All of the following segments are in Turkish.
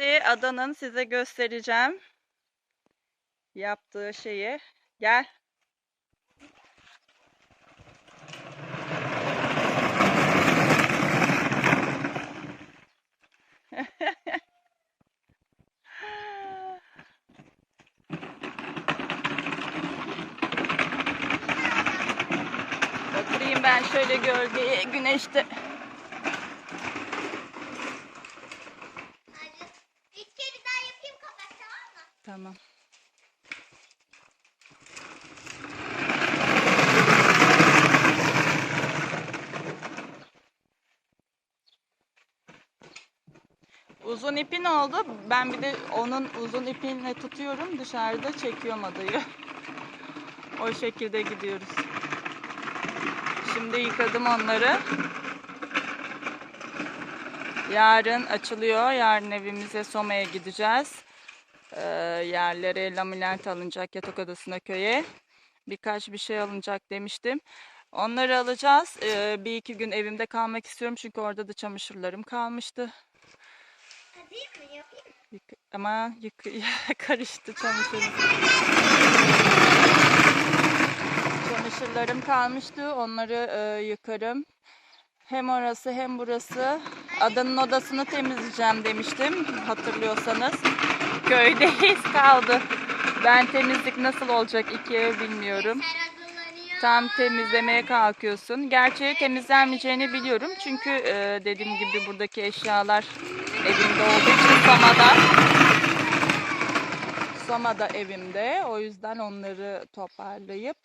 Şimdi adanın size göstereceğim yaptığı şeyi. Gel. Oturayım ben şöyle gölgeye, güneşte. Hadi. Bir kere daha yapayım kapat tamam. Uzun ipin oldu. Ben bir de onun uzun ipinle tutuyorum. Dışarıda çekiyorum adayı. O şekilde gidiyoruz. Şimdi yıkadım onları. Yarın açılıyor. Yarın evimize Soma'ya gideceğiz. Ee, yerlere laminat alınacak yatak odasına köye. Birkaç bir şey alınacak demiştim. Onları alacağız. Ee, bir iki gün evimde kalmak istiyorum çünkü orada da çamaşırlarım kalmıştı. Yapayım? Yık- ama yık karıştı çamaşırım. Çamaşırlarım kalmıştı. Onları e, yıkarım. Hem orası hem burası. Adanın odasını temizleyeceğim demiştim. Hatırlıyorsanız. Köydeyiz kaldı. Ben temizlik nasıl olacak iki ev bilmiyorum. Tam temizlemeye kalkıyorsun. Gerçi temizlenmeyeceğini biliyorum. Çünkü e, dediğim gibi buradaki eşyalar evimde olduğu için Soma'da. Soma'da evimde. O yüzden onları toparlayıp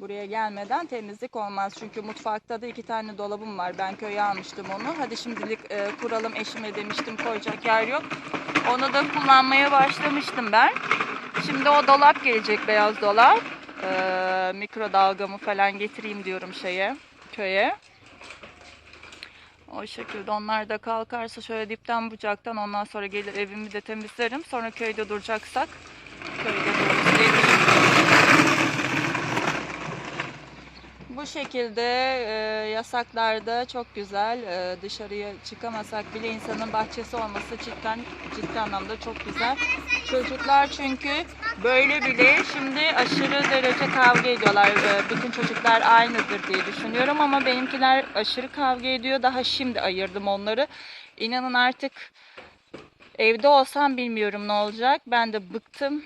buraya gelmeden temizlik olmaz. Çünkü mutfakta da iki tane dolabım var. Ben köye almıştım onu. Hadi şimdilik e, kuralım eşime demiştim koyacak yer yok. Onu da kullanmaya başlamıştım ben. Şimdi o dolap gelecek beyaz dolap. Ee, mikrodalgamı falan getireyim diyorum şeye köye. O şekilde onlar da kalkarsa şöyle dipten bucaktan ondan sonra gelir evimi de temizlerim. Sonra köyde duracaksak köyde dururuz diye düşünüyorum. Bu şekilde e, yasaklarda çok güzel. E, dışarıya çıkamasak bile insanın bahçesi olması cidden ciddi anlamda çok güzel. Çocuklar çünkü böyle bile şimdi aşırı derece kavga ediyorlar. E, bütün çocuklar aynıdır diye düşünüyorum ama benimkiler aşırı kavga ediyor. Daha şimdi ayırdım onları. İnanın artık evde olsam bilmiyorum ne olacak. Ben de bıktım.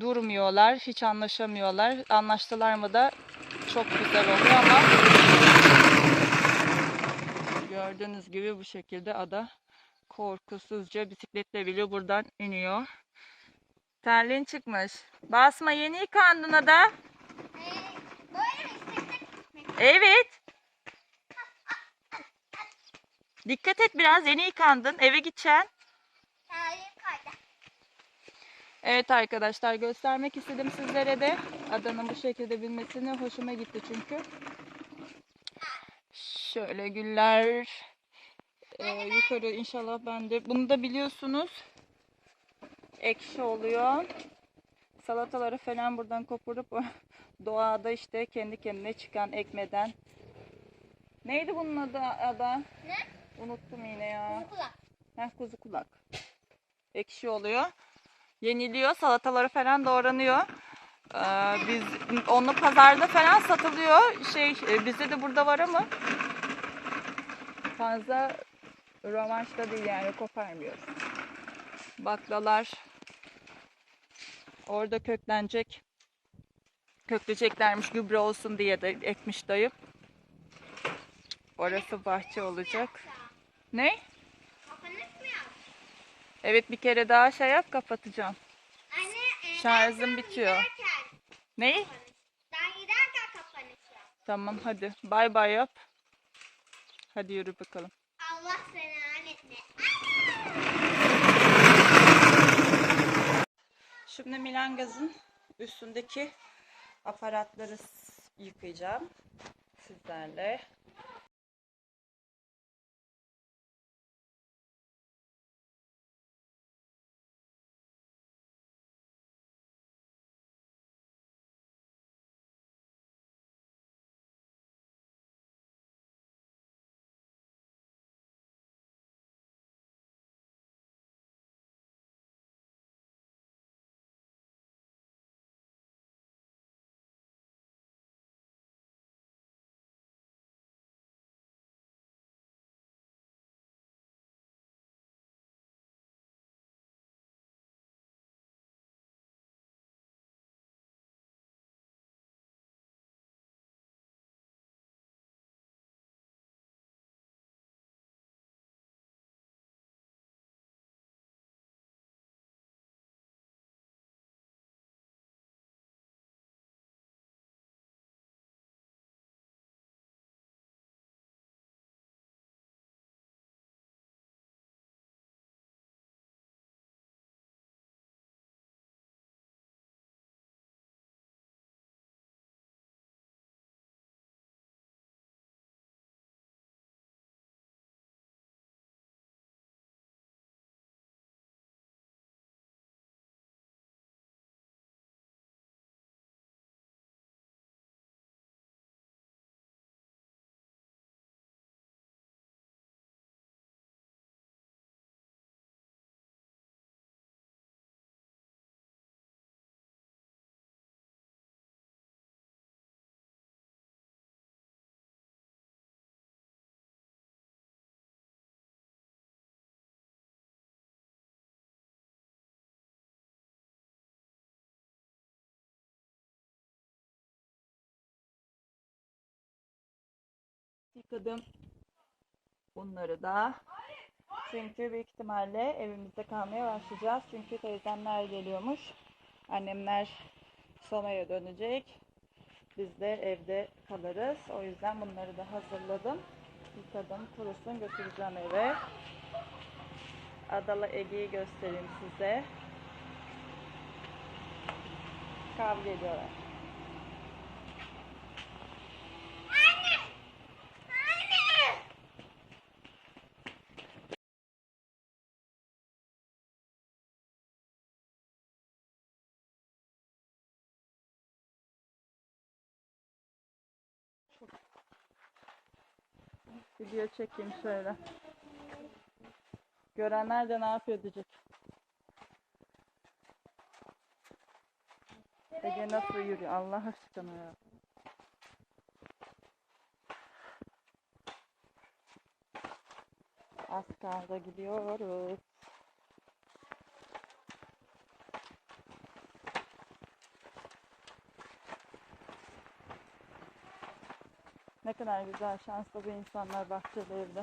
Durmuyorlar, hiç anlaşamıyorlar. Anlaştılar mı da çok güzel oluyor ama gördüğünüz gibi bu şekilde ada korkusuzca bisikletle bile buradan iniyor. Terliğin çıkmış. Basma yeni yıkandın ada. Evet. Dikkat et biraz yeni yıkandın. Eve gideceksin. Tarihim kaydı. Evet arkadaşlar göstermek istedim sizlere de. Adanın bu şekilde bilmesini hoşuma gitti çünkü. Şöyle güller. Ee, yukarı inşallah ben de. Bunu da biliyorsunuz. Ekşi oluyor. Salataları falan buradan koparup doğada işte kendi kendine çıkan ekmeden. Neydi bunun adı ada? Ne? Unuttum yine ya. Kulak. Heh, kuzu kulak. Ekşi oluyor. Yeniliyor. Salataları falan doğranıyor. Ee, biz onu pazarda falan satılıyor. Şey e, bizde de burada var ama fazla rövanşta değil yani koparmıyoruz. Baklalar orada köklenecek. Kökleyeceklermiş gübre olsun diye de ekmiş dayı. Orası bahçe olacak. Ne? Evet bir kere daha şey yap kapatacağım. Anne. e, Şarjım bitiyor. giderken Ne? kapanış. Ben giderken kapanış yap. Tamam hadi. Bay bay yap. Hadi yürü bakalım. Allah seni annetme. Şimdi Milan gazın üstündeki aparatları yıkayacağım sizlerle. Yıkadım. Bunları da. Çünkü büyük ihtimalle evimizde kalmaya başlayacağız. Çünkü teyzemler geliyormuş. Annemler Soma'ya dönecek. Biz de evde kalırız. O yüzden bunları da hazırladım. Yıkadım, kurusun götüreceğim eve. Adalı Ege'yi göstereyim size. Kavga ediyorlar. Anne! Anne! Video çekeyim şöyle. Görenler de ne yapıyor diyecek. Ege nasıl yürüyor Allah aşkına ya. Az kaldı gidiyoruz. Ne kadar güzel şanslı bu insanlar bahçeli evde.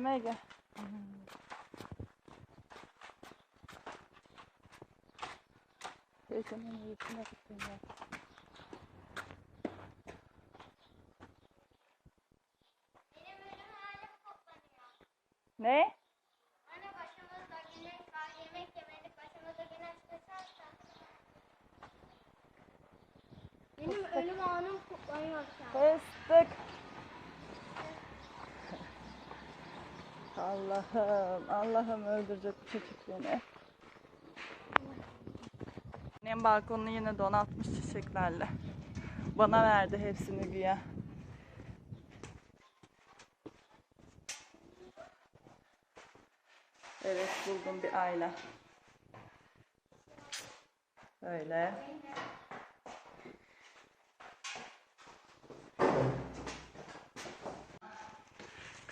Mi Ege? Teyzemin yüzüne bakın ya. Ne? Anne başımızda güneş var, yemek yemedik, başımızda güneş geçerse. Benim ölüm anım kutlanıyor şu an. Fıstık. Allah'ım, Allah'ım öldürecek çocuk beni. Annem balkonunu yine donatmış çiçeklerle. Bana verdi hepsini güya. Evet buldum bir ayla. Öyle.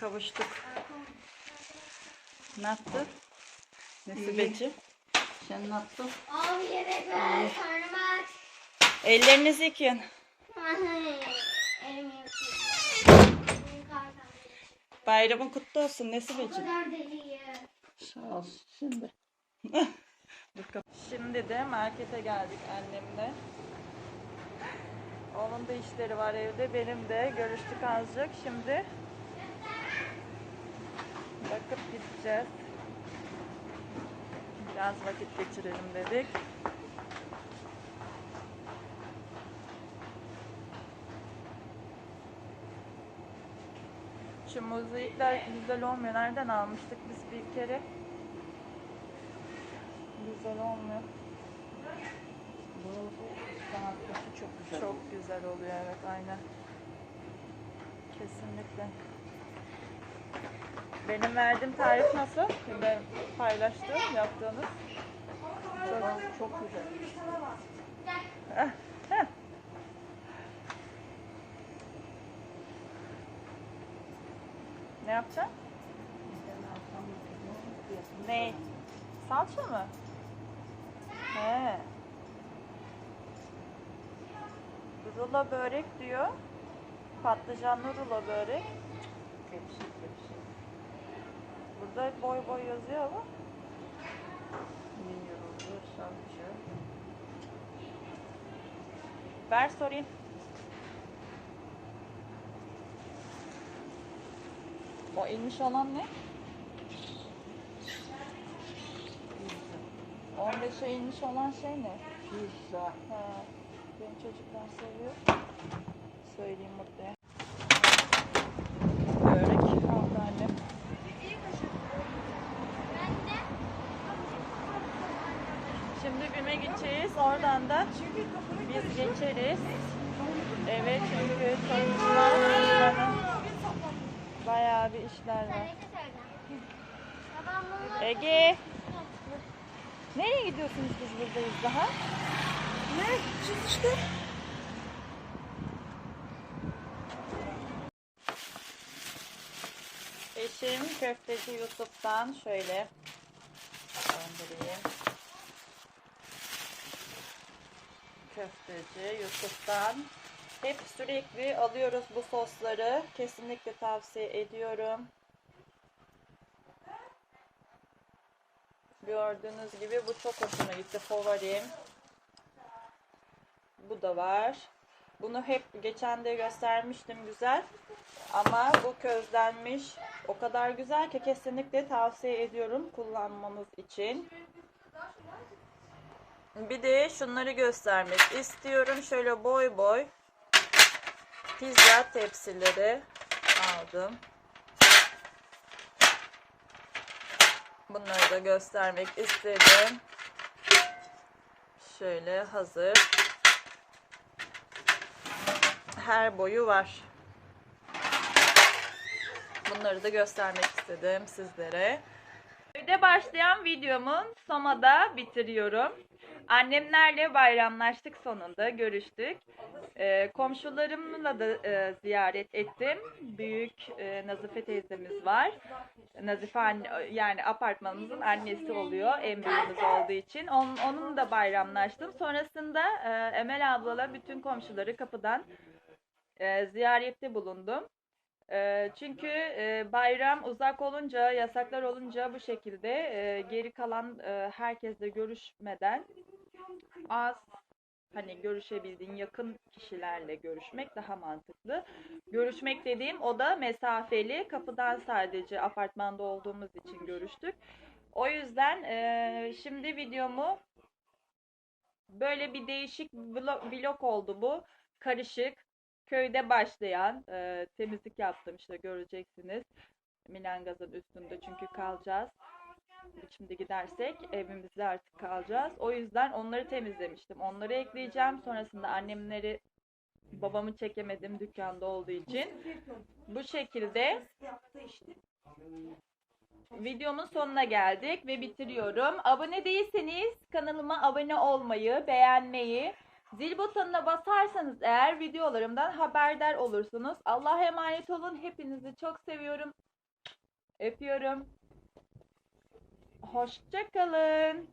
Kavuştuk. Ne yaptın? Nesibeci? Sen ne yaptın? Abi yemek ver, karnım aç. Ellerinizi yıkayın. Bayramın kutlu olsun O Nesibeci. kadar deliyim. Sağ ol. Şimdi. Şimdi de markete geldik annemle. Onun da işleri var evde. Benim de görüştük azıcık. Şimdi bakıp gideceğiz. Biraz vakit geçirelim dedik. Şu mozaikler güzel olmuyor. Nereden almıştık biz bir kere? Güzel olmuyor. Bu sanatçısı çok güzel. Çok güzel oluyor evet aynen. Kesinlikle. Benim verdiğim tarif nasıl? Ben paylaştım yaptığınız. Çok, çok güzel. Ne yapacaksın? Ne? Salça mı? He. Rulo börek diyor. Patlıcanlı rulo börek. Tepsi tepsi. Burada boy boy yazıyor ama. Ne yoruldu? Salça. Ver sorayım. O inmiş olan ne? Pizza. 15'e inmiş olan şey ne? Pizza. Ha, benim çocuklar seviyor. Söyleyeyim mutlaya. Börek aldı annem. Şimdi BİM'e gideceğiz. Oradan da biz geçeriz. Evet çünkü çocuklar bayağı bir işler var. Ege. Nereye gidiyorsunuz biz buradayız daha? Ne? Siz işte. Eşim köfteci Yusuf'tan şöyle göndereyim. Köfteci Yusuf'tan Hep sürekli alıyoruz bu sosları. Kesinlikle tavsiye ediyorum. Gördüğünüz gibi bu çok hoşuma gitti. Favorim. Bu da var. Bunu hep geçen de göstermiştim güzel. Ama bu közlenmiş. O kadar güzel ki kesinlikle tavsiye ediyorum kullanmanız için. Bir de şunları göstermek istiyorum. Şöyle boy boy pizza tepsileri aldım. Bunları da göstermek istedim. Şöyle hazır. Her boyu var. Bunları da göstermek istedim sizlere. Evde başlayan videomun Soma'da bitiriyorum. Annemlerle bayramlaştık sonunda, görüştük. Ee, komşularımla da e, ziyaret ettim. Büyük e, Nazife teyzemiz var. Nazife anne, yani apartmanımızın annesi oluyor en büyüğümüz olduğu için. Onun, onun da bayramlaştım. Sonrasında e, Emel ablayla bütün komşuları kapıdan e, ziyarette bulundum. E, çünkü e, bayram uzak olunca, yasaklar olunca bu şekilde e, geri kalan e, herkesle görüşmeden az hani görüşebildiğin yakın kişilerle görüşmek daha mantıklı. Görüşmek dediğim o da mesafeli. Kapıdan sadece apartmanda olduğumuz için görüştük. O yüzden e, şimdi videomu böyle bir değişik vlog, vlog oldu bu. Karışık. Köyde başlayan e, temizlik yaptım işte göreceksiniz. Milan gazın üstünde çünkü kalacağız. Şimdi gidersek evimizde artık kalacağız. O yüzden onları temizlemiştim. Onları ekleyeceğim. Sonrasında annemleri babamı çekemedim dükkanda olduğu için. Bu şekilde videomun sonuna geldik ve bitiriyorum. Abone değilseniz kanalıma abone olmayı, beğenmeyi, zil butonuna basarsanız eğer videolarımdan haberdar olursunuz. Allah'a emanet olun. Hepinizi çok seviyorum. Öpüyorum. Hoşçakalın.